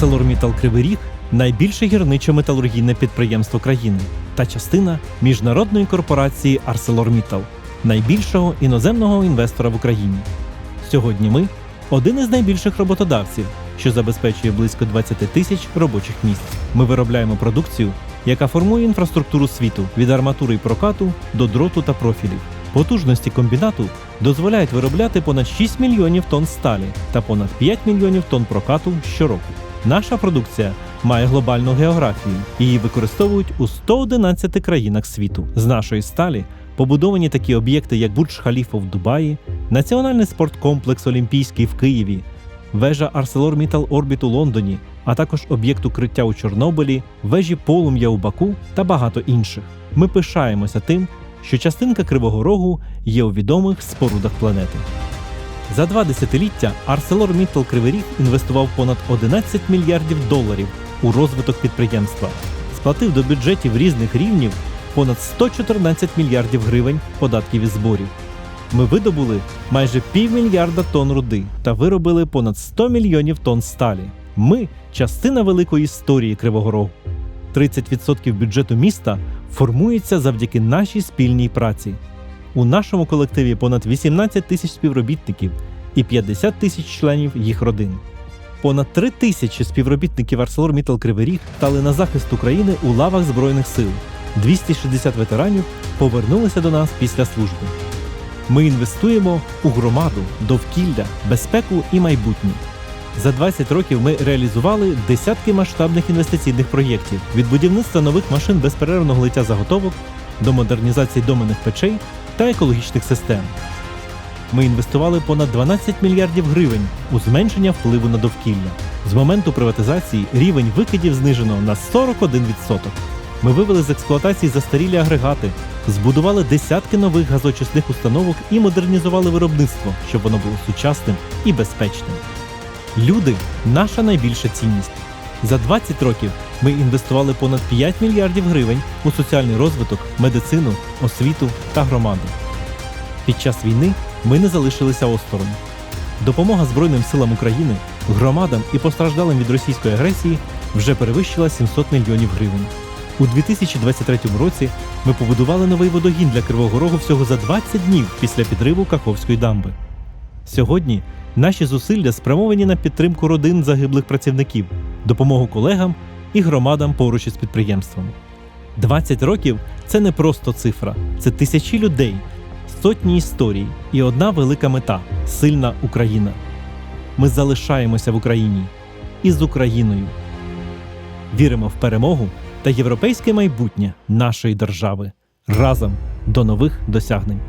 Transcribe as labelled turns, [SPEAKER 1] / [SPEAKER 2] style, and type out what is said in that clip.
[SPEAKER 1] ArcelorMittal Кривий Ріг найбільше гірничо-металургійне підприємство країни та частина міжнародної корпорації ArcelorMittal, найбільшого іноземного інвестора в Україні. Сьогодні ми один із найбільших роботодавців, що забезпечує близько 20 тисяч робочих місць. Ми виробляємо продукцію, яка формує інфраструктуру світу від арматури і прокату до дроту та профілів. Потужності комбінату дозволяють виробляти понад 6 мільйонів тонн сталі та понад 5 мільйонів тонн прокату щороку. Наша продукція має глобальну географію. Її використовують у 111 країнах світу. З нашої сталі побудовані такі об'єкти, як Бурдж Халіфа в Дубаї, Національний спорткомплекс Олімпійський в Києві, вежа ArcelorMittal Orbit у Лондоні, а також об'єкт укриття у Чорнобилі, вежі полум'я у Баку та багато інших. Ми пишаємося тим, що частинка Кривого Рогу є у відомих спорудах планети. За два десятиліття ArcelorMittal Кривий Ріг інвестував понад 11 мільярдів доларів у розвиток підприємства, сплатив до бюджетів різних рівнів понад 114 мільярдів гривень податків і зборів. Ми видобули майже півмільярда тонн руди та виробили понад 100 мільйонів тонн сталі. Ми частина великої історії Кривого Рогу. 30% бюджету міста формується завдяки нашій спільній праці. У нашому колективі понад 18 тисяч співробітників і 50 тисяч членів їх родин. Понад 3 тисячі співробітників ArcelorMittal Кривий Ріг стали на захист України у лавах Збройних сил. 260 ветеранів повернулися до нас після служби. Ми інвестуємо у громаду, довкілля, безпеку і майбутнє. За 20 років ми реалізували десятки масштабних інвестиційних проєктів від будівництва нових машин безперервного лиття заготовок до модернізації доменних печей та екологічних систем. Ми інвестували понад 12 мільярдів гривень у зменшення впливу на довкілля. З моменту приватизації рівень викидів знижено на 41%. Ми вивели з експлуатації застарілі агрегати, збудували десятки нових газочисних установок і модернізували виробництво, щоб воно було сучасним і безпечним. Люди наша найбільша цінність. За 20 років ми інвестували понад 5 мільярдів гривень у соціальний розвиток, медицину, освіту та громади. Під час війни ми не залишилися осторонь. Допомога Збройним силам України, громадам і постраждалим від російської агресії вже перевищила 700 мільйонів гривень. У 2023 році ми побудували новий водогін для Кривого Рогу всього за 20 днів після підриву Каховської дамби. Сьогодні наші зусилля спрямовані на підтримку родин загиблих працівників, допомогу колегам і громадам поруч із підприємством. 20 років це не просто цифра, це тисячі людей, сотні історій і одна велика мета сильна Україна. Ми залишаємося в Україні і з Україною. Віримо в перемогу та європейське майбутнє нашої держави разом до нових досягнень.